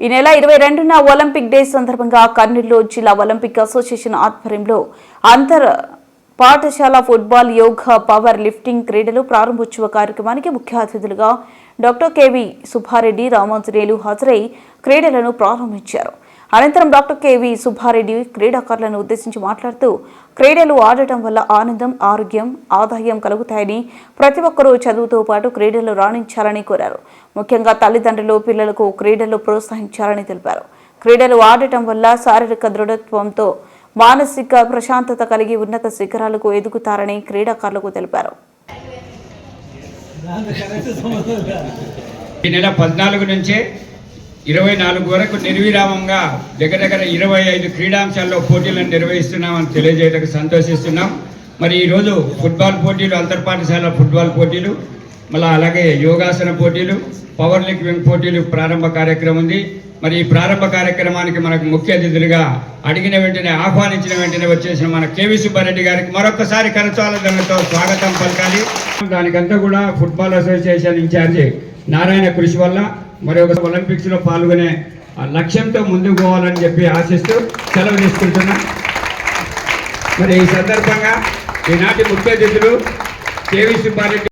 ఈ నెల ఇరవై రెండున ఒలింపిక్ డే సందర్భంగా కర్నూలులో జిల్లా ఒలింపిక్ అసోసియేషన్ ఆధ్వర్యంలో అంతర్ పాఠశాల ఫుట్బాల్ యోగా పవర్ లిఫ్టింగ్ క్రీడలు ప్రారంభోత్సవ కార్యక్రమానికి ముఖ్య అతిథులుగా డాక్టర్ కెవి సుబ్బారెడ్డి రామాంజనేయులు హాజరై క్రీడలను ప్రారంభించారు. అనంతరం డాక్టర్ కెవి సుబ్బారెడ్డి క్రీడాకారులను ఉద్దేశించి మాట్లాడుతూ క్రీడలు ఆడటం వల్ల ఆనందం ఆరోగ్యం ఆదాయం కలుగుతాయని ప్రతి ఒక్కరూ చదువుతో పాటు క్రీడలు రాణించాలని కోరారు. ముఖ్యంగా తల్లిదండ్రులు పిల్లలకు క్రీడలు ప్రోత్సహించాలని తెలిపారు. క్రీడలు ఆడటం వల్ల శారీరక దృఢత్వంతో మానసిక ప్రశాంతత కలిగి ఉన్నత శిఖరాలకు ఎదుగుతారని క్రీడాకారులకు తెలిపారు. ఈ నెల పద్నాలుగు నుంచే ఇరవై నాలుగు వరకు నిర్విరామంగా దగ్గర దగ్గర ఇరవై ఐదు క్రీడాంశాల్లో పోటీలను నిర్వహిస్తున్నామని తెలియజేయటకు సంతోషిస్తున్నాం. మరి ఈరోజు ఫుట్బాల్ పోటీలు అంతర్పాఠశాల ఫుట్బాల్ పోటీలు మళ్ళీ అలాగే యోగాసన పోటీలు పవర్ లిఫ్టింగ్ పోటీలు ప్రారంభ కార్యక్రమం ఉంది. మరి ఈ ప్రారంభ కార్యక్రమానికి మనకు ముఖ్య అతిథులుగా అడిగిన వెంటనే ఆహ్వానించిన వెంటనే వచ్చేసిన మన కేవీ సుబ్బారెడ్డి గారికి మరొకసారి కరచాలతో స్వాగతం పలకాలి. దానికంతా కూడా ఫుట్బాల్ అసోసియేషన్ ఇన్ఛార్జి నారాయణ కృషి వల్ల మరి ఒక ఒలింపిక్స్లో పాల్గొనే ఆ లక్ష్యంతో ముందుకు పోవాలని చెప్పి ఆశిస్తూ సెలవు తీసుకుంటున్నా. మరి ఈ సందర్భంగా ఈనాటి ముఖ్య అతిథులు కేవీ సుబ్బారెడ్డి